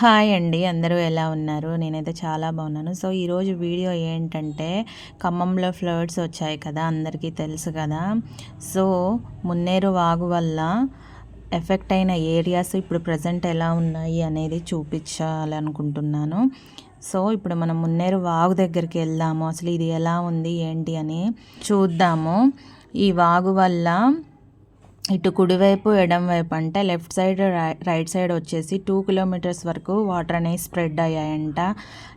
Hi అండి. అందరూ ఎలా ఉన్నారు? నేనైతే చాలా బాగున్నాను. సో ఈరోజు వీడియో ఏంటంటే ఖమ్మంలో ఫ్లడ్స్ వచ్చాయి కదా అందరికీ తెలుసు కదా. సో మున్నేరు వాగు వల్ల ఎఫెక్ట్ అయిన ఏరియాస్ ఇప్పుడు ప్రజెంట్ ఎలా ఉన్నాయి అనేది చూపించాలనుకుంటున్నాను. సో ఇప్పుడు మనం మున్నేరు వాగు దగ్గరికి వెళ్దాము. అసలు ఇది ఎలా ఉంది? ఏంటి అని చూద్దాము. ఈ వాగు వల్ల ఇటు కుడివైపు ఎడం వైపు అంటే లెఫ్ట్ సైడ్ రైట్ సైడ్ వచ్చేసి టూ కిలోమీటర్స్ వరకు వాటర్ అనేవి స్ప్రెడ్ అయ్యాయంట.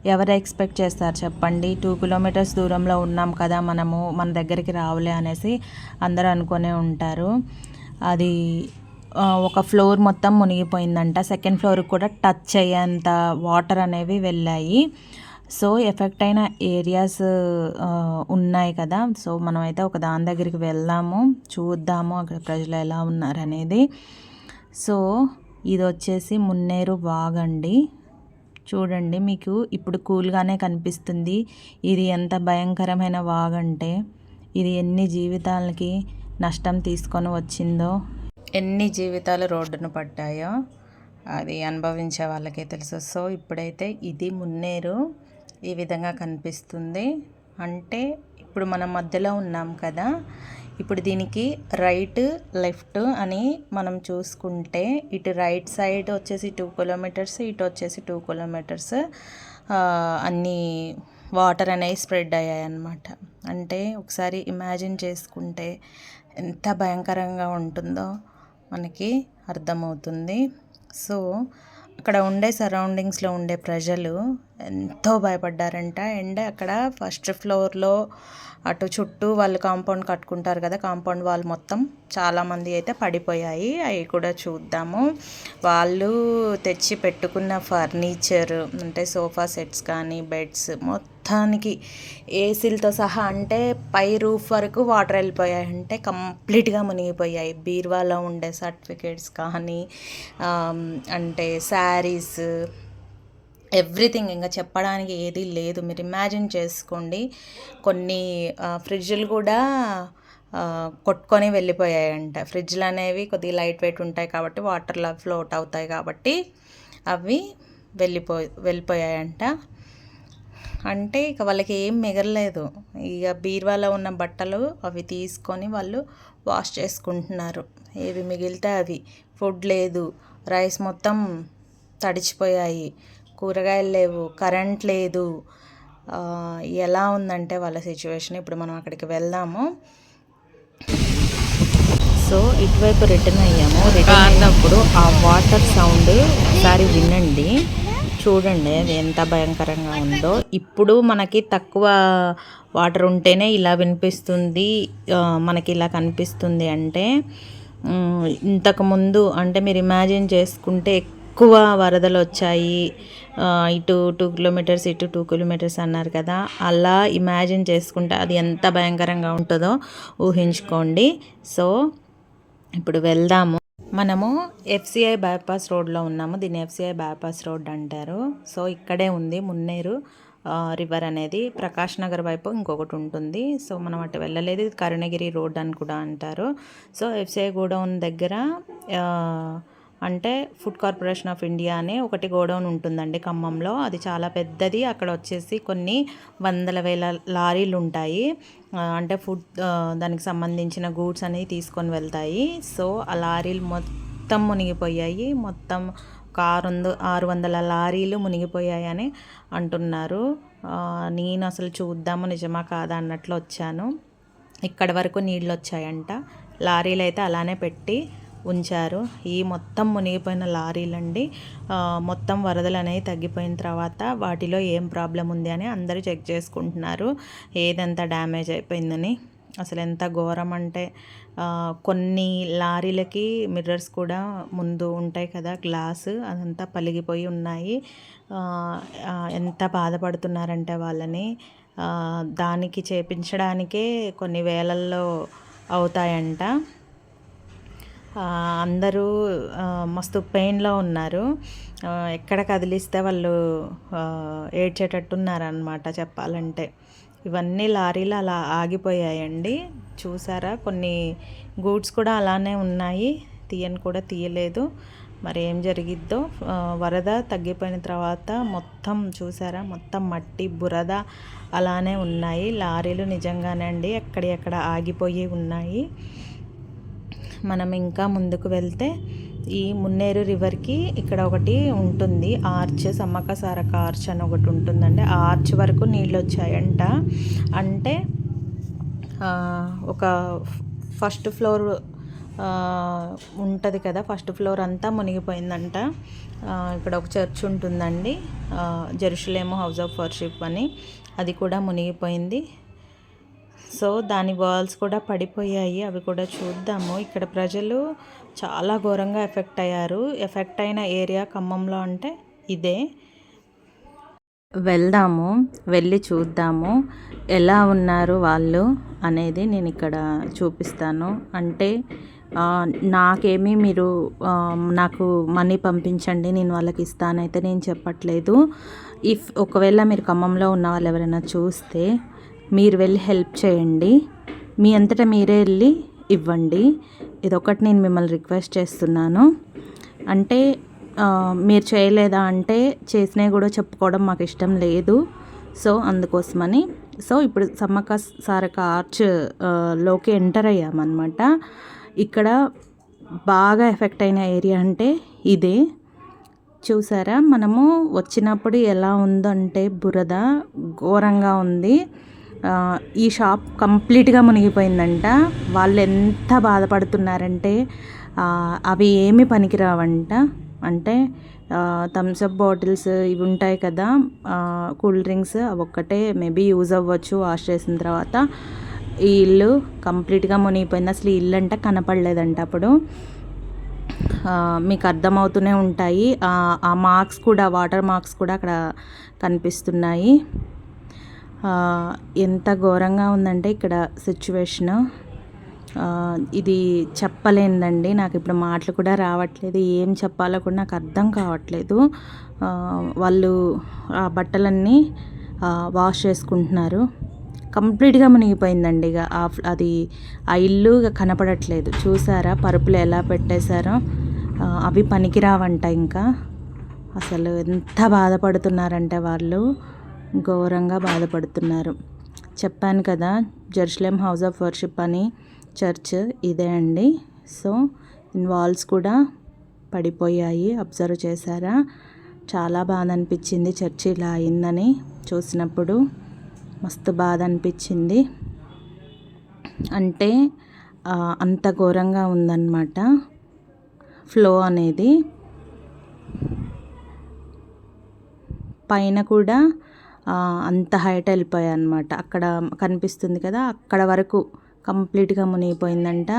ఎవరు ఎక్స్పెక్ట్ చేస్తారు చెప్పండి? టూ కిలోమీటర్స్ దూరంలో ఉన్నాం కదా మనము మన దగ్గరికి రావులే అనేసి అందరూ అనుకునే ఉంటారు. అది ఒక ఫ్లోర్ మొత్తం మునిగిపోయిందంట. సెకండ్ ఫ్లోర్కి కూడా టచ్ అయ్యేంత వాటర్ అనేవి వెళ్ళాయి. సో ఎఫెక్ట్ అయిన ఏరియాస్ ఉన్నాయి కదా. సో మనమైతే ఒక దాని దగ్గరికి వెళ్దాము చూద్దాము అక్కడ ప్రజలు ఎలా ఉన్నారనేది. సో ఇది వచ్చేసి మున్నేరు వాగండి చూడండి మీకు ఇప్పుడు కూల్గానే కనిపిస్తుంది. ఇది ఎంత భయంకరమైన వాగంటే ఇది ఎన్ని జీవితాలకి నష్టం తీసుకొని వచ్చిందో. ఎన్ని జీవితాలు రోడ్డును పడ్డాయో అది అనుభవించే వాళ్ళకే తెలుసు. సో ఇప్పుడైతే ఇది మున్నేరు ఈ విధంగా కనిపిస్తుంది. అంటే ఇప్పుడు మనం మధ్యలో ఉన్నాం కదా ఇప్పుడు దీనికి రైట్ లెఫ్ట్ అని మనం చూసుకుంటే ఇటు రైట్ సైడ్ వచ్చేసి టూ కిలోమీటర్స్ ఇటు వచ్చేసి టూ కిలోమీటర్స్ అన్నీ వాటర్ అనేవి స్ప్రెడ్ అయ్యాయి అన్నమాట అంటే ఒకసారి ఇమాజిన్ చేసుకుంటే ఎంత భయంకరంగా ఉంటుందో మనకి అర్థమవుతుంది. సో అక్కడ ఉండే సరౌండింగ్స్లో ఉండే ప్రజలు ఎంతో భయపడ్డారంట. అండ్ అక్కడ ఫస్ట్ ఫ్లోర్లో అటు చుట్టూ వాళ్ళు కాంపౌండ్ కట్టుకుంటారు కదా కాంపౌండ్ వాళ్ళు మొత్తం. చాలామంది అయితే పడిపోయాయి. అవి కూడా చూద్దాము. వాళ్ళు తెచ్చి పెట్టుకున్న ఫర్నిచర్ అంటే సోఫా సెట్స్ కానీ బెడ్స్ మొత్తానికి ఏసీలతో సహా అంటే పై రూఫ్ వరకు వాటర్ వెళ్ళిపోయాయి. అంటే కంప్లీట్గా మునిగిపోయాయి. బీర్వాలో ఉండే సర్టిఫికేట్స్ కానీ అంటే శారీస్ ఎవ్రీథింగ్ ఇంకా చెప్పడానికి ఏది లేదు. మీరు ఇమాజిన్ చేసుకోండి. కొన్ని ఫ్రిడ్జ్లు కూడా కొట్టుకొని వెళ్ళిపోయాయంట. ఫ్రిడ్జ్లు అనేవి కొద్దిగా లైట్ వెయిట్ ఉంటాయి కాబట్టి వాటర్లో ఫ్లోట్ అవుతాయి కాబట్టి అవి వెళ్ళిపో వెళ్ళిపోయాయంట. అంటే ఇక వాళ్ళకి ఏం మిగలలేదు. ఇక బీర్వాలో ఉన్న బట్టలు అవి తీసుకొని వాళ్ళు వాష్ చేసుకుంటున్నారు. ఏవి మిగిలితే అవి. ఫుడ్ లేదు. రైస్ మొత్తం తడిచిపోయాయి. కూరగాయలు లేవు కరెంట్ లేదు. ఎలా ఉందంటే వాళ్ళ సిచ్యువేషన్. ఇప్పుడు మనం అక్కడికి వెళ్దాము. సో ఇటువైపు రిటర్న్ అయ్యాము. రిటర్న్ అయినప్పుడు ఆ వాటర్ సౌండ్ ఒకసారి వినండి. చూడండి అది ఎంత భయంకరంగా ఉందో. ఇప్పుడు మనకి తక్కువ వాటర్ ఉంటేనే ఇలా వినిపిస్తుంది. మనకి ఇలా కనిపిస్తుంది అంటే ఇంతకుముందు అంటే మీరు ఇమాజిన్ చేసుకుంటే ఎక్కువ వరదలు వచ్చాయి. ఇటు టూ కిలోమీటర్స్ ఇటు టూ కిలోమీటర్స్ అన్నారు కదా. అలా ఇమాజిన్ చేసుకుంటే అది ఎంత భయంకరంగా ఉంటుందో ఊహించుకోండి. సో ఇప్పుడు వెళ్దాము. మనము ఎఫ్సిఐ బైపాస్ రోడ్లో ఉన్నాము. దీన్ని ఎఫ్సిఐ బైపాస్ రోడ్ అంటారు. సో ఇక్కడే ఉంది మున్నేరు రివర్ అనేది. ప్రకాష్ నగర్ వైపు ఇంకొకటి ఉంటుంది. సో మనం అటు వెళ్ళలేదు. కరుణగిరి రోడ్ అని కూడా అంటారు. సో ఎఫ్సిఐ గోడౌన్ దగ్గర అంటే ఫుడ్ కార్పొరేషన్ ఆఫ్ ఇండియా అనే ఒకటి గోడౌన్ ఉంటుందండి ఖమ్మంలో. అది చాలా పెద్దది. అక్కడ వచ్చేసి కొన్ని వందల వేల లారీలు ఉంటాయి. అంటే ఫుడ్ దానికి సంబంధించిన గూడ్స్ అనేవి తీసుకొని వెళ్తాయి. సో ఆ లారీలు మొత్తం మునిగిపోయాయి. మొత్తం ఒక ఆరు వంద ఆరు వందల లారీలు మునిగిపోయాయని అంటున్నారు నేను అసలు చూద్దాము నిజమా కాదా అన్నట్లు వచ్చాను. ఇక్కడ వరకు నీళ్ళు వచ్చాయంట. లారీలు అయితే అలానే పెట్టి ఉంచారు. ఈ మొత్తం మునిగిపోయిన లారీలండి. మొత్తం వరదలు అనేవి తగ్గిపోయిన తర్వాత వాటిలో ఏం ప్రాబ్లం ఉంది అని అందరూ చెక్ చేసుకుంటున్నారు. ఏదంతా డ్యామేజ్ అయిపోయిందని. అసలు ఎంత ఘోరం అంటే కొన్ని లారీలకి మిర్రర్స్ కూడా ముందు ఉంటాయి కదా గ్లాసు అదంతా పలిగిపోయి ఉన్నాయి. ఎంత బాధపడుతున్నారంటే వాళ్ళని. దానికి చేపించడానికే కొన్ని వేలల్లో అవుతాయంట. అందరూ మస్తు పెయిన్లో ఉన్నారు. ఎక్కడ కదిలిస్తే వాళ్ళు ఏడ్చేటట్టున్నారనమాట చెప్పాలంటే. ఇవన్నీ లారీలు అలా ఆగిపోయాయండి. చూసారా? కొన్ని గూడ్స్ కూడా అలానే ఉన్నాయి. తీయని కూడా తీయలేదు. మరి ఏం జరిగిద్దో? వరద తగ్గిపోయిన తర్వాత మొత్తం చూసారా? మొత్తం మట్టి బురద అలానే ఉన్నాయి. లారీలు నిజంగానే అండి ఎక్కడెక్కడ ఆగిపోయి ఉన్నాయి. మనం ఇంకా ముందుకు వెళ్తే ఈ మున్నేరు రివర్కి ఇక్కడ ఒకటి ఉంటుంది. ఆర్చ్ సమ్మక్క సారక ఆర్చ్ అని ఒకటి ఉంటుందండి. ఆ ఆర్చ్ వరకు నీళ్ళు వచ్చాయంట. అంటే ఒక ఫస్ట్ ఫ్లోర్ ఉంటుంది కదా ఫస్ట్ ఫ్లోర్ అంతా మునిగిపోయిందంట. ఇక్కడ ఒక చర్చ్ ఉంటుందండి. జెరుషులేము హౌస్ ఆఫ్ వర్షిప్ అని. అది కూడా మునిగిపోయింది. సో దాని వాల్స్ కూడా పడిపోయాయి. అవి కూడా చూద్దాము. ఇక్కడ ప్రజలు చాలా ఘోరంగా ఎఫెక్ట్ అయ్యారు. ఎఫెక్ట్ అయిన ఏరియా ఖమ్మంలో అంటే ఇదే. వెళ్దాము. వెళ్ళి చూద్దాము. ఎలా ఉన్నారు వాళ్ళు అనేది నేను ఇక్కడ చూపిస్తాను. అంటే నాకేమీ మీరు నాకు మనీ పంపించండి నేను వాళ్ళకి ఇస్తానైతే నేను చెప్పట్లేదు. ఇఫ్ ఒకవేళ మీరు ఖమ్మంలో ఉన్న వాళ్ళు ఎవరైనా చూస్తే మీరు వెళ్ళి హెల్ప్ చేయండి. మీ అంతటా మీరే వెళ్ళి ఇవ్వండి. ఇదొకటి నేను మిమ్మల్ని రిక్వెస్ట్ చేస్తున్నాను. అంటే మీరు చేయలేదా అంటే చేసినవి కూడా చెప్పుకోవడం మాకు ఇష్టం లేదు. సో అందుకోసమని. సో ఇప్పుడు సమ్మక్క సారక ఆర్చ్లోకి ఎంటర్ అయ్యామన్నమాట. ఇక్కడ బాగా ఎఫెక్ట్ అయిన ఏరియా అంటే ఇదే. చూసారా? మనము వచ్చినప్పుడు ఎలా ఉందంటే బురద ఘోరంగా ఉంది. ఈ షాప్ కంప్లీట్గా మునిగిపోయిందంట. వాళ్ళు ఎంత బాధపడుతున్నారంటే అవి ఏమి పనికిరావంట. అంటే థమ్స్అప్ బాటిల్స్ ఇవి ఉంటాయి కదా కూల్ డ్రింక్స్ అవి ఒక్కటే మేబీ యూజ్ అవ్వచ్చు వాష్ చేసిన తర్వాత. ఈ ఇల్లు కంప్లీట్గా మునిగిపోయింది. అసలు ఈ ఇల్లు అంటే కనపడలేదంట అప్పుడు. మీకు అర్థమవుతూనే ఉంటాయి. ఆ, మార్క్స్ కూడా వాటర్ మార్క్స్ కూడా అక్కడ కనిపిస్తున్నాయి. ఎంత ఘోరంగా ఉందంటే ఇక్కడ సిచ్యువేషను ఇది చెప్పలేందండి నాకు ఇప్పుడు మాటలు కూడా రావట్లేదు. ఏం చెప్పాలో కూడా నాకు అర్థం కావట్లేదు. వాళ్ళు ఆ బట్టలన్నీ వాష్ చేసుకుంటున్నారు. కంప్లీట్గా మునిగిపోయిందండి ఇక. ఆ అది ఆ ఇల్లు ఇక కనపడట్లేదు. చూసారా? పరుపులు ఎలా పెట్టేశారో. అవి పనికిరావంట ఇంకా. అసలు ఎంత బాధపడుతున్నారంటే వాళ్ళు. ఘోరంగా బాధపడుతున్నారు. చెప్పాను కదా జెరూసలేం హౌస్ ఆఫ్ వర్షిప్ అని చర్చ్ ఇదే అండి. సో వాల్స్ కూడా పడిపోయాయి. అబ్జర్వ్ చేశారా? చాలా బాధ అనిపించింది చర్చ్ ఇలా అయిందని చూసినప్పుడు. మస్తు బాధ అనిపించింది అంటే అంత ఘోరంగా ఉందన్నమాట ఫ్లో అనేది. పైన కూడా అంత హైట్ వెళ్ళిపోయాయి అనమాట అక్కడ కనిపిస్తుంది కదా అక్కడ వరకు కంప్లీట్గా మునిగిపోయిందంట.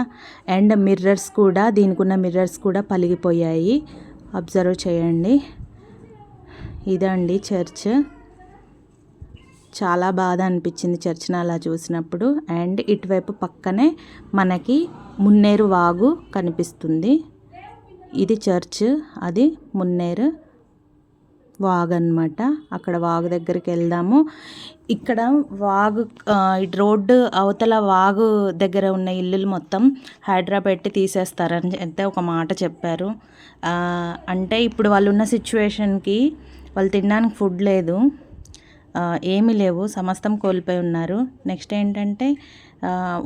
అండ్ మిర్రర్స్ కూడా దీనికి ఉన్న మిర్రర్స్ కూడా పలిగిపోయాయి. అబ్జర్వ్ చేయండి. ఇదండి చర్చ్. చాలా బాధ అనిపించింది చర్చ్ని అలా చూసినప్పుడు. అండ్ ఇటువైపు పక్కనే మనకి మున్నేరు వాగు కనిపిస్తుంది. ఇది చర్చ్ అది మున్నేరు. వాగు అనమాట అక్కడ వాగు దగ్గరికి వెళ్దాము. ఇక్కడ వాగు ఇటు రోడ్డు అవతల వాగు దగ్గర ఉన్న ఇల్లులు మొత్తం హైడ్రా పెట్టి తీసేస్తారని అయితే ఒక మాట చెప్పారు. అంటే ఇప్పుడు వాళ్ళు ఉన్న సిచ్యువేషన్కి వాళ్ళు తినడానికి ఫుడ్ లేదు. ఏమీ లేవు. సమస్తం కోల్పోయి ఉన్నారు. నెక్స్ట్ ఏంటంటే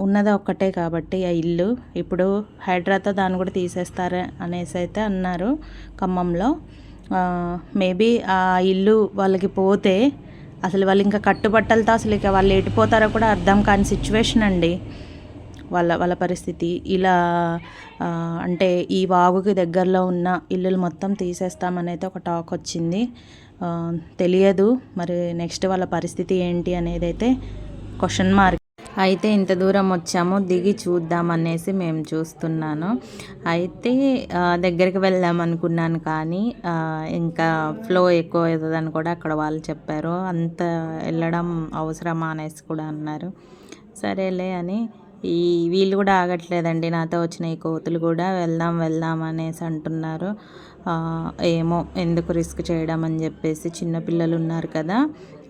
ఉన్నది ఒక్కటే కాబట్టి ఆ ఇల్లు. ఇప్పుడు హైడ్రాతో దాన్ని కూడా తీసేస్తారు అనేసి అయితే అన్నారు ఖమ్మంలో. మేబీ ఆ ఇల్లు వాళ్ళకి పోతే అసలు వాళ్ళు ఇంకా కట్టుబట్టలతో అసలు ఇక వాళ్ళు ఎటుపోతారో కూడా అర్థం కాని సిచ్యువేషన్ అండి. వాళ్ళ వాళ్ళ పరిస్థితి. ఇలా అంటే ఈ వాగుకి దగ్గరలో ఉన్న ఇల్లులు మొత్తం తీసేస్తామనైతే ఒక టాక్ వచ్చింది. తెలియదు. మరి నెక్స్ట్ వాళ్ళ పరిస్థితి ఏంటి అనేది అయితే క్వశ్చన్ మార్క్ అయితే ఇంత దూరం వచ్చాము దిగి చూద్దాం అనేసి మేము చూస్తున్నాను. అయితే దగ్గరికి వెళ్దాం అనుకున్నాను కానీ ఇంకా ఫ్లో ఎక్కువ అవుతుందని కూడా అక్కడ వాళ్ళు చెప్పారు. అంత వెళ్ళడం అవసరమా అనేసి కూడా అన్నారు. సరేలే అని ఈ వీళ్ళు కూడా ఆగట్లేదండి నాతో వచ్చిన ఈ కోతులు కూడా వెళ్దాం వెళ్దాం అనేసి అంటున్నారు. ఏమో ఎందుకు రిస్క్ చేయడం అని చెప్పేసి చిన్నపిల్లలు ఉన్నారు కదా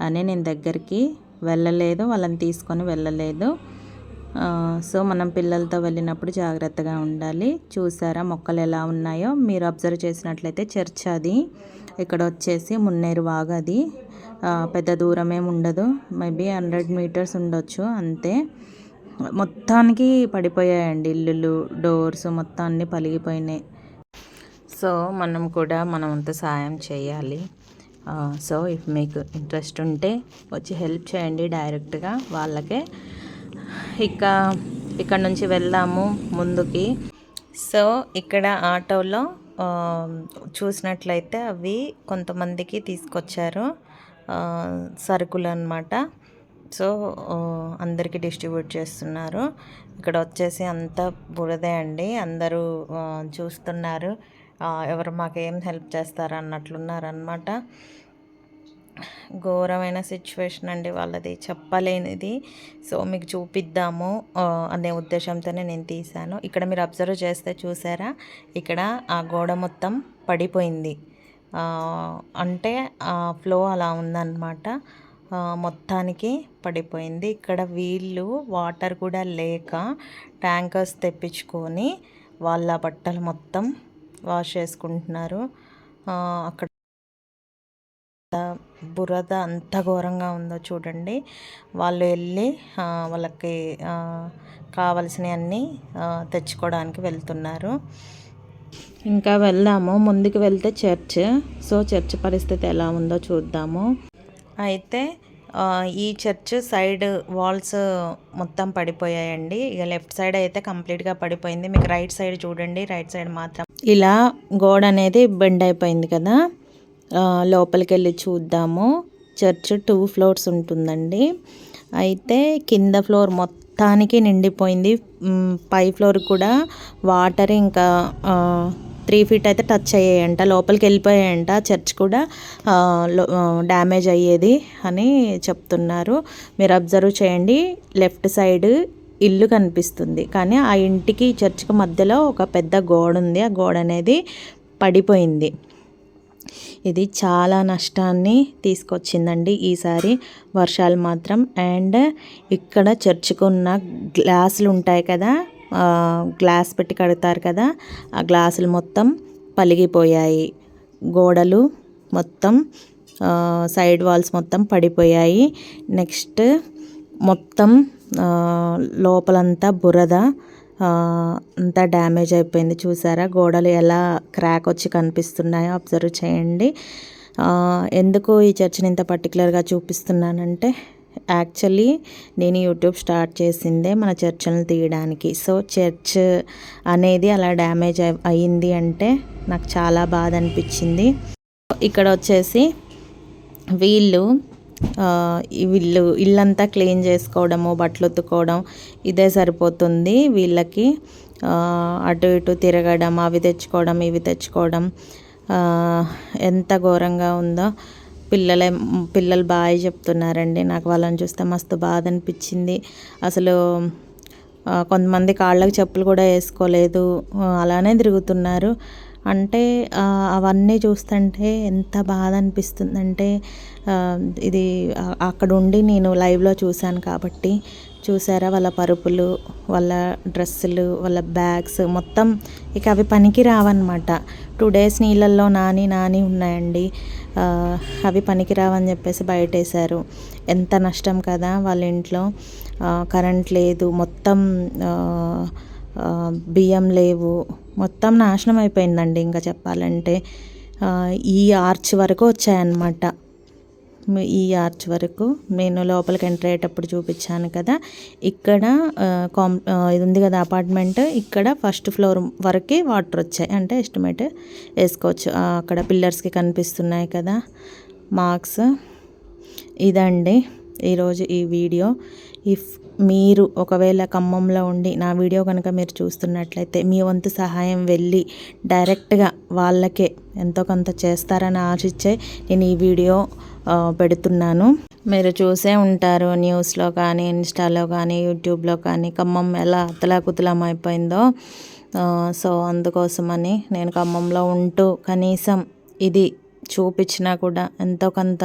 అని నేను దగ్గరికి వెళ్ళలేదు వాళ్ళని తీసుకొని వెళ్ళలేదు. సో మనం పిల్లలతో వెళ్ళినప్పుడు జాగ్రత్తగా ఉండాలి. చూసారా మొక్కలు ఎలా ఉన్నాయో? మీరు అబ్జర్వ్ చేసినట్లయితే చర్చ్ అది. ఇక్కడ వచ్చేసి మున్నేరు వాగు అది. పెద్ద దూరం ఏమి ఉండదు. మేబీ హండ్రెడ్ మీటర్స్ ఉండొచ్చు అంతే. మొత్తానికి పడిపోయాయండి ఇల్లులు డోర్స్ మొత్తాన్ని పలిగిపోయినాయి. సో మనం కూడా మనమంత సాయం చేయాలి. సో ఇఫ్ మీకు ఇంట్రెస్ట్ ఉంటే వచ్చి హెల్ప్ చేయండి డైరెక్ట్గా వాళ్ళకే. ఇక ఇక్కడ నుంచి వెళ్దాము ముందుకి. సో ఇక్కడ ఆటోలో చూసినట్లయితే అవి కొంతమందికి తీసుకొచ్చారు సరుకులు అనమాట సో అందరికీ డిస్ట్రిబ్యూట్ చేస్తున్నారు. ఇక్కడ వచ్చేసి అంత బురదే అండి. అందరూ చూస్తున్నారు. ఎవరు మాకేం హెల్ప్ చేస్తారన్నట్లున్నారనమాట ఘోరమైన సిచ్యువేషన్ అండి వాళ్ళది చెప్పలేనిది. సో మీకు చూపిద్దాము అనే ఉద్దేశంతోనే నేను తీశాను. ఇక్కడ మీరు అబ్జర్వ్ చేస్తే చూసారా? ఇక్కడ ఆ గోడ మొత్తం పడిపోయింది. అంటే ఆ ఫ్లో అలా ఉందన్నమాట. మొత్తానికి పడిపోయింది. ఇక్కడ వీళ్ళు వాటర్ కూడా లేక ట్యాంకర్స్ తెప్పించుకొని వాళ్ళ బట్టలు మొత్తం వాష్ చేసుకుంటున్నారు. అక్కడ బురద అంత ఘోరంగా ఉందో చూడండి. వాళ్ళు వెళ్ళి వాళ్ళకి కావలసినవన్నీ తెచ్చుకోవడానికి వెళ్తున్నారు. ఇంకా వెళ్దాము. ముందుకు వెళ్తే చర్చ్. సో చర్చ్ పరిస్థితి ఎలా ఉందో చూద్దాము. అయితే ఈ చర్చ్ సైడ్ వాల్స్ మొత్తం పడిపోయాయండి. ఇక లెఫ్ట్ సైడ్ అయితే కంప్లీట్గా పడిపోయింది. మీకు రైట్ సైడ్ చూడండి. రైట్ సైడ్ మాత్రం ఇలా గోడ అనేది బెండ్ అయిపోయింది కదా. లోపలికి వెళ్ళి చూద్దాము. చర్చ్ టూ ఫ్లోర్స్ ఉంటుందండి. అయితే కింద ఫ్లోర్ మొత్తానికి నిండిపోయింది. పై ఫ్లోర్ కూడా వాటర్ ఇంకా త్రీ ఫీట్ అయితే టచ్ అయ్యాయంట. లోపలికి వెళ్ళిపోయాయంట చర్చ్ కూడా డ్యామేజ్ అయ్యేది అని చెప్తున్నారు. మీరు అబ్జర్వ్ చేయండి. లెఫ్ట్ సైడ్ ఇల్లు కనిపిస్తుంది. కానీ ఆ ఇంటికి చర్చ్కి మధ్యలో ఒక పెద్ద గోడ ఉంది ఆ గోడ అనేది పడిపోయింది. ఇది చాలా నష్టాన్ని తీసుకొచ్చిందండి ఈసారి వర్షాలు మాత్రం. అండ్ ఇక్కడ చర్చుకున్న గ్లాసులు ఉంటాయి కదా గ్లాస్ పెట్టి కడతారు కదా ఆ గ్లాసులు మొత్తం పలిగిపోయాయి. గోడలు మొత్తం సైడ్ వాల్స్ మొత్తం పడిపోయాయి. నెక్స్ట్ మొత్తం లోపలంతా బురద అంతా డ్యామేజ్ అయిపోయింది చూసారా? గోడలు ఎలా క్రాక్ వచ్చి కనిపిస్తున్నాయో అబ్జర్వ్ చేయండి. ఎందుకు ఈ చర్చిని ఇంత పర్టికులర్గా చూపిస్తున్నానంటే యాక్చువల్లీ నేను యూట్యూబ్ స్టార్ట్ చేసిందే మన చర్చలను తీయడానికి. సో చర్చ్ అనేది అలా డ్యామేజ్ అయింది అయ్యింది అంటే నాకు చాలా బాధ అనిపించింది. ఇక్కడ వచ్చేసి వీళ్ళు వీళ్ళు ఇల్లంతా క్లీన్ చేసుకోవడము బట్టలు ఉత్తుకోవడం ఇదే సరిపోతుంది వీళ్ళకి. అటు ఇటు తిరగడం అవి తెచ్చుకోవడం ఇవి తెచ్చుకోవడం ఎంత ఘోరంగా ఉందో. పిల్లలే పిల్లలు బాగా చెప్తున్నారండి. నాకు వాళ్ళని చూస్తే మస్తు బాధ అనిపించింది. అసలు కొంతమంది కాళ్ళకి చెప్పులు కూడా వేసుకోలేదు. అలానే తిరుగుతున్నారు. అంటే అవన్నీ చూస్తుంటే ఎంత బాధ అనిపిస్తుందంటే ఇది అక్కడుండి అక్కడ ఉండి నేను లైవ్లో చూశాను కాబట్టి చూసారా వాళ్ళ పరుపులు వాళ్ళ డ్రెస్సులు వాళ్ళ బ్యాగ్స్ మొత్తం ఇక అవి పనికి రావన్నమాట. టూ డేస్ నీళ్ళల్లో నాని నాని ఉన్నాయండి. అవి పనికి రావని చెప్పేసి బయటేశారు. ఎంత నష్టం కదా వాళ్ళ ఇంట్లో. కరెంట్ లేదు. మొత్తం బియ్యం లేవు. మొత్తం నాశనం అయిపోయిందండి ఇంకా చెప్పాలంటే. ఈ ఆర్చ్ వరకు వచ్చాయన్నమాట. ఈ ఆర్చ్ వరకు నేను లోపలికి ఎంటర్ అయ్యేటప్పుడు చూపించాను కదా. ఇక్కడ కాం ఇది ఉంది కదా అపార్ట్మెంట్. ఇక్కడ ఫస్ట్ ఫ్లోర్ వరకే వాటర్ వచ్చాయి. అంటే ఎస్టిమేట్ వేసుకోవచ్చు. అక్కడ పిల్లర్స్కి కనిపిస్తున్నాయి కదా మార్క్స్. ఇదండి ఈరోజు ఈ వీడియో. ఇఫ్ మీరు ఒకవేళ ఖమ్మంలో ఉండి నా వీడియో కనుక మీరు చూస్తున్నట్లయితే మీ వంతు సహాయం వెళ్ళి డైరెక్ట్గా వాళ్ళకే ఎంతో కొంత చేస్తారని ఆశించే నేను ఈ వీడియో పెడుతున్నాను. మీరు చూసే ఉంటారు న్యూస్లో కానీ ఇన్స్టాలో కానీ యూట్యూబ్లో కానీ ఖమ్మం ఎలా అతలాకుతలం అయిపోయిందో. సో అందుకోసమని నేను ఖమ్మంలో ఉంటూ కనీసం ఇది చూపించినా కూడా ఎంతో కొంత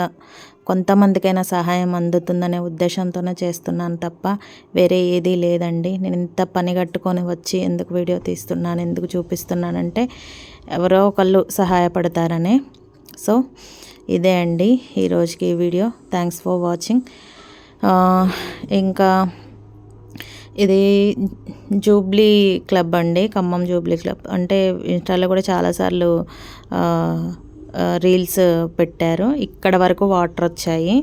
కొంతమందికైనా సహాయం అందుతుందనే ఉద్దేశంతోనే చేస్తున్నాను తప్ప వేరే ఏదీ లేదండి. నేను ఇంత పని కట్టుకొని వచ్చి ఎందుకు వీడియో తీస్తున్నాను ఎందుకు చూపిస్తున్నానంటే ఎవరో ఒకళ్ళు సహాయపడతారనే. సో ఇదే అండి ఈరోజుకి ఈ వీడియో. థ్యాంక్స్ ఫర్ వాచింగ్ ఇంకా ఇది జూబ్లీ క్లబ్ అండి ఖమ్మం జూబ్లీ క్లబ్. అంటే ఇన్స్టాలో కూడా చాలాసార్లు రీల్స్ పెట్టారు. ఇక్కడ వరకు వాటర్ వచ్చాయి.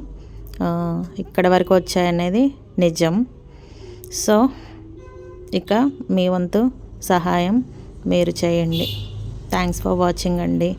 ఇక్కడ వరకు వచ్చాయి అనేది నిజం. సో ఇక మీ వంతు సహాయం మీరు చేయండి. థ్యాంక్స్ ఫర్ వాచింగ్ అండి.